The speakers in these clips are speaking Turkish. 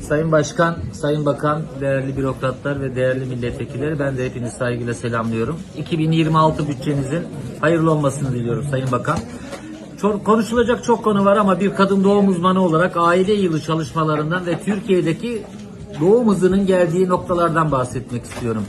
Sayın Başkan, Sayın Bakan, değerli bürokratlar ve değerli milletvekilleri ben de hepinizi saygıyla selamlıyorum. 2026 bütçenizin hayırlı olmasını diliyorum Sayın Bakan. Çok, konuşulacak çok konu var ama bir kadın doğum uzmanı olarak aile yılı çalışmalarından ve Türkiye'deki doğum hızının geldiği noktalardan bahsetmek istiyorum.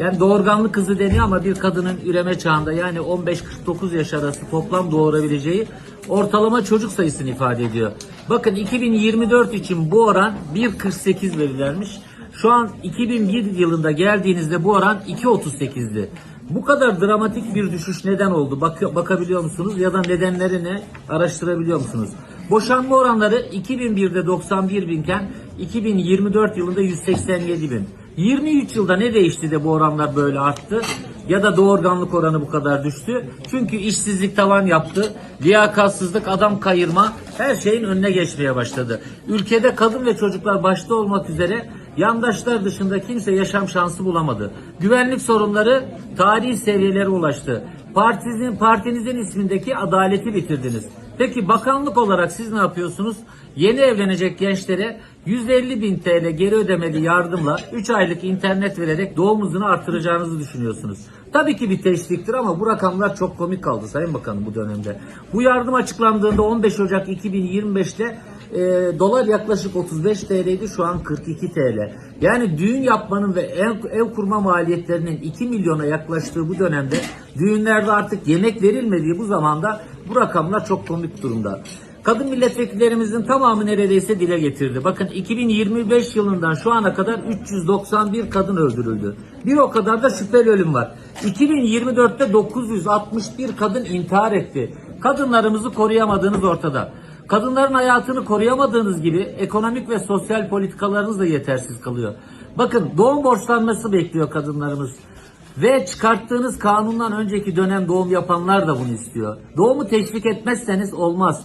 Yani doğurganlık hızı deniyor ama bir kadının üreme çağında yani 15-49 yaş arası toplam doğurabileceği ortalama çocuk sayısını ifade ediyor. Bakın 2024 için bu oran 1.48 verilenmiş. Şu an 2001 yılında geldiğinizde bu oran 2.38'di. Bu kadar dramatik bir düşüş neden oldu? Bak, bakabiliyor musunuz? Ya da nedenleri ne? Araştırabiliyor musunuz? Boşanma oranları 2001'de 91 binken 2024 yılında 187 bin. 23 yılda ne değişti de bu oranlar böyle arttı? Ya da doğurganlık oranı bu kadar düştü? Çünkü işsizlik tavan yaptı, liyakatsızlık, adam kayırma her şeyin önüne geçmeye başladı. Ülkede kadın ve çocuklar başta olmak üzere yandaşlar dışında kimse yaşam şansı bulamadı. Güvenlik sorunları tarihi seviyelere ulaştı. Partinizin, partinizin ismindeki adaleti bitirdiniz. Peki bakanlık olarak siz ne yapıyorsunuz? Yeni evlenecek gençlere 150 bin TL geri ödemeli yardımla 3 aylık internet vererek doğum hızını artıracağınızı düşünüyorsunuz. Tabii ki bir teşviktir ama bu rakamlar çok komik kaldı Sayın Bakanım bu dönemde. Bu yardım açıklandığında 15 Ocak 2025'te e, dolar yaklaşık 35 TL'ydi şu an 42 TL. Yani düğün yapmanın ve ev, ev kurma maliyetlerinin 2 milyona yaklaştığı bu dönemde düğünlerde artık yemek verilmediği bu zamanda bu rakamlar çok komik durumda. Kadın milletvekillerimizin tamamı neredeyse dile getirdi. Bakın 2025 yılından şu ana kadar 391 kadın öldürüldü. Bir o kadar da şüpheli ölüm var. 2024'te 961 kadın intihar etti. Kadınlarımızı koruyamadığınız ortada. Kadınların hayatını koruyamadığınız gibi ekonomik ve sosyal politikalarınız da yetersiz kalıyor. Bakın doğum borçlanması bekliyor kadınlarımız. Ve çıkarttığınız kanundan önceki dönem doğum yapanlar da bunu istiyor. Doğumu teşvik etmezseniz olmaz.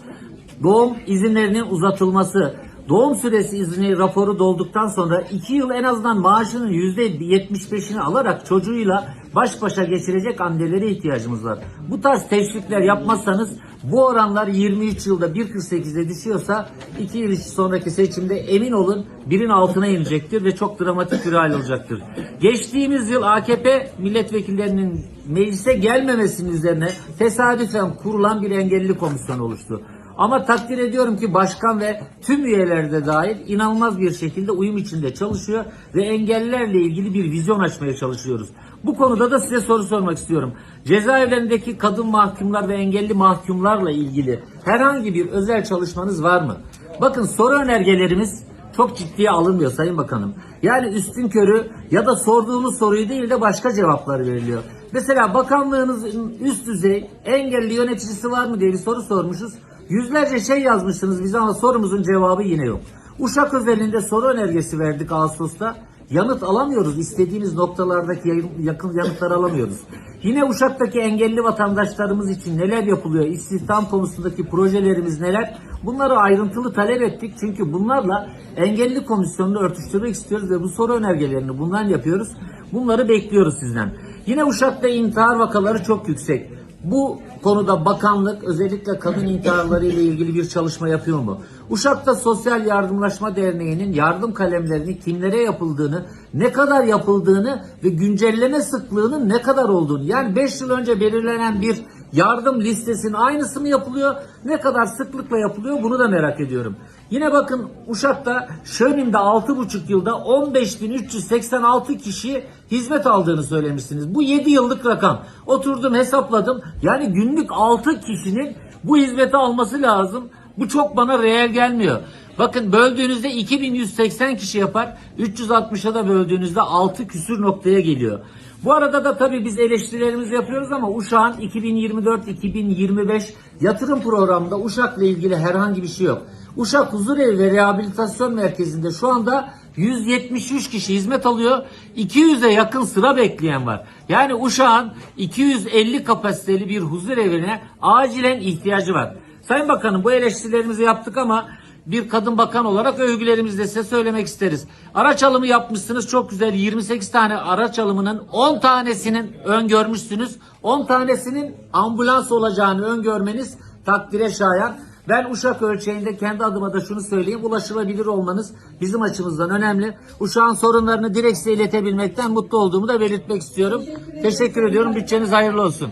Doğum izinlerinin uzatılması, doğum süresi izni raporu dolduktan sonra 2 yıl en azından maaşının %75'ini alarak çocuğuyla baş başa geçirecek annelere ihtiyacımız var. Bu tarz teşvikler yapmazsanız bu oranlar 23 yılda 1.48'e düşüyorsa 2 yıl sonraki seçimde emin olun birin altına inecektir ve çok dramatik bir hal olacaktır. Geçtiğimiz yıl AKP milletvekillerinin meclise gelmemesinin üzerine tesadüfen kurulan bir engelli komisyon oluştu. Ama takdir ediyorum ki başkan ve tüm üyeler de dahil inanılmaz bir şekilde uyum içinde çalışıyor ve engellilerle ilgili bir vizyon açmaya çalışıyoruz. Bu konuda da size soru sormak istiyorum. Cezaevlerindeki kadın mahkumlar ve engelli mahkumlarla ilgili herhangi bir özel çalışmanız var mı? Bakın soru önergelerimiz çok ciddiye alınmıyor Sayın Bakanım. Yani üstün körü ya da sorduğumuz soruyu değil de başka cevaplar veriliyor. Mesela bakanlığınızın üst düzey engelli yöneticisi var mı diye bir soru sormuşuz. Yüzlerce şey yazmışsınız bize ama sorumuzun cevabı yine yok. Uşak özelinde soru önergesi verdik Ağustos'ta. Yanıt alamıyoruz. İstediğimiz noktalardaki yakın yanıtlar alamıyoruz. Yine Uşak'taki engelli vatandaşlarımız için neler yapılıyor? İstihdam konusundaki projelerimiz neler? Bunları ayrıntılı talep ettik. Çünkü bunlarla engelli komisyonunu örtüştürmek istiyoruz ve bu soru önergelerini bundan yapıyoruz. Bunları bekliyoruz sizden. Yine Uşak'ta intihar vakaları çok yüksek. Bu konuda bakanlık özellikle kadın intiharları ile ilgili bir çalışma yapıyor mu? Uşak'ta Sosyal Yardımlaşma Derneği'nin yardım kalemlerini kimlere yapıldığını, ne kadar yapıldığını ve güncelleme sıklığının ne kadar olduğunu yani 5 yıl önce belirlenen bir yardım listesinin aynısı mı yapılıyor, ne kadar sıklıkla yapılıyor bunu da merak ediyorum. Yine bakın Uşak'ta Şönim'de 6,5 yılda 15.386 kişi hizmet aldığını söylemişsiniz. Bu 7 yıllık rakam. Oturdum hesapladım. Yani günlük 6 kişinin bu hizmeti alması lazım. Bu çok bana reel gelmiyor. Bakın böldüğünüzde 2180 kişi yapar. 360'a da böldüğünüzde 6 küsür noktaya geliyor. Bu arada da tabii biz eleştirilerimizi yapıyoruz ama Uşak'ın 2024-2025 yatırım programında Uşak'la ilgili herhangi bir şey yok. Uşak Huzurevi ve Rehabilitasyon Merkezi'nde şu anda 173 kişi hizmet alıyor. 200'e yakın sıra bekleyen var. Yani Uşak'ın 250 kapasiteli bir huzur evine acilen ihtiyacı var. Sayın Bakanım bu eleştirilerimizi yaptık ama bir kadın bakan olarak övgülerimizi de size söylemek isteriz. Araç alımı yapmışsınız çok güzel 28 tane araç alımının 10 tanesinin öngörmüşsünüz. 10 tanesinin ambulans olacağını öngörmeniz takdire şayan. Ben Uşak ölçeğinde kendi adıma da şunu söyleyeyim. Ulaşılabilir olmanız bizim açımızdan önemli. Uşak'ın sorunlarını direkt size iletebilmekten mutlu olduğumu da belirtmek istiyorum. Teşekkür ediyorum. Bütçeniz hayırlı olsun.